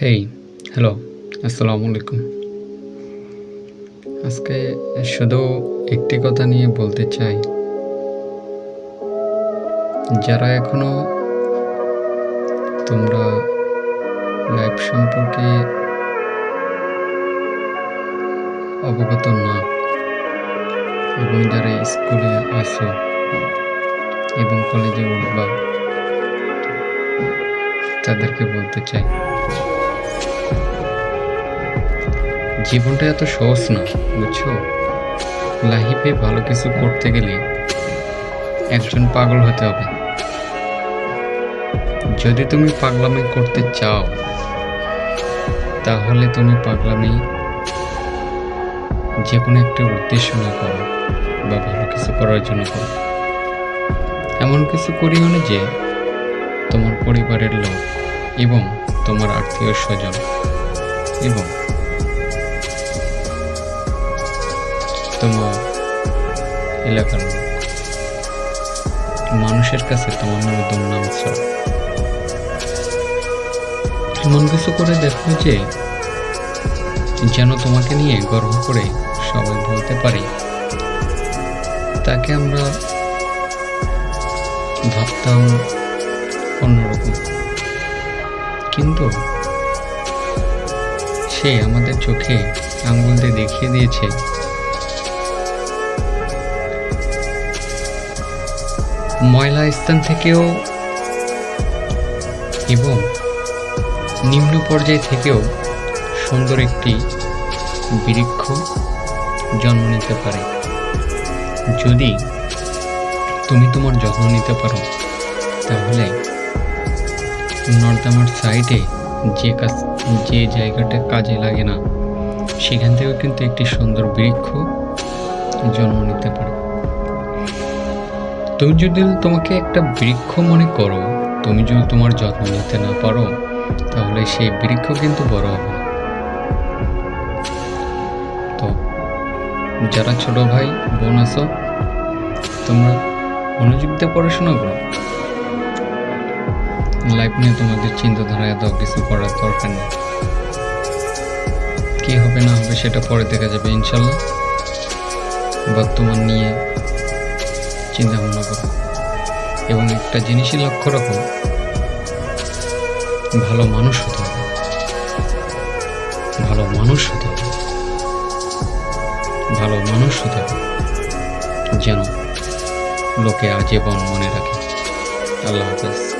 Hey hello আসসালামু আলাইকুম আজকে শুধু একটি কথা নিয়ে বলতে চাই। যারা এখনও তোমরা লাইফ সম্পর্কে অবগত না, এবং যারা স্কুলে আসো এবং কলেজে উঠবা, তাদেরকে বলতে চাই। জীবনটা এত সহজ না বুঝছ? লাইফে ভালো কিছু করতে গেলে একজন পাগল হতে হবে। যদি তুমি পাগলামি করতে চাও, তাহলে তুমি পাগলামি যে কোনো একটা উদ্দেশ্য না করো বা ভালো কিছু করার জন্য করো। এমন কিছু করিও না যে তোমার পরিবারের লোক এবং তোমার আত্মীয় স্বজন এবং তোমার এলাকার মানুষের কাছে তোমার নামে দুর্নাম এমন কিছু করে দেখো যে যেন তোমাকে নিয়ে গর্ব করে সবাই বলতে পারে। তাকে আমরা ভাবতাম অন্যরকম। কিন্তু সে আমাদের চোখে আঙ্গুল দিয়ে দেখিয়ে দিয়েছে ময়লা স্থান থেকেও এবং নিম্ন পর্যায় থেকেও সুন্দর একটি বৃক্ষ জন্ম নিতে পারে। যদি তুমি তোমার যত্ন নিতে পারো, তাহলে নর্দামার সাইডে যে কাজ, যে জায়গাটা কাজে লাগে না, সেখান থেকেও কিন্তু একটি সুন্দর বৃক্ষ জন্ম নিতে পারে। তুমি যদি তোমাকে একটা বৃক্ষ মনে করো, তুমি যদি তোমার যত্ন নিতে না পারো, তাহলে সেই বৃক্ষ কিন্তু বড় হবে তো, যারা ছোট ভাই, বোন আছো, তোমরা মনোযোগ দিয়ে পড়াশোনা করো। লাইফ নিয়ে তোমাদের চিন্তাধারা এত কিছু করার দরকার নেই। কি হবে না হবে সেটা পরে দেখা যাবে, ইনশাল্লাহ। বর্তমান নিয়ে চিন্তা ভাবনা করো। এবং একটা জিনিসই লক্ষ্য রাখো, ভালো মানুষ হতে হবে। ভালো মানুষ হতে হবে। ভালো মানুষ হতে হবে যেন লোকে আজীবন মনে রাখে। আল্লাহ হাফেজ।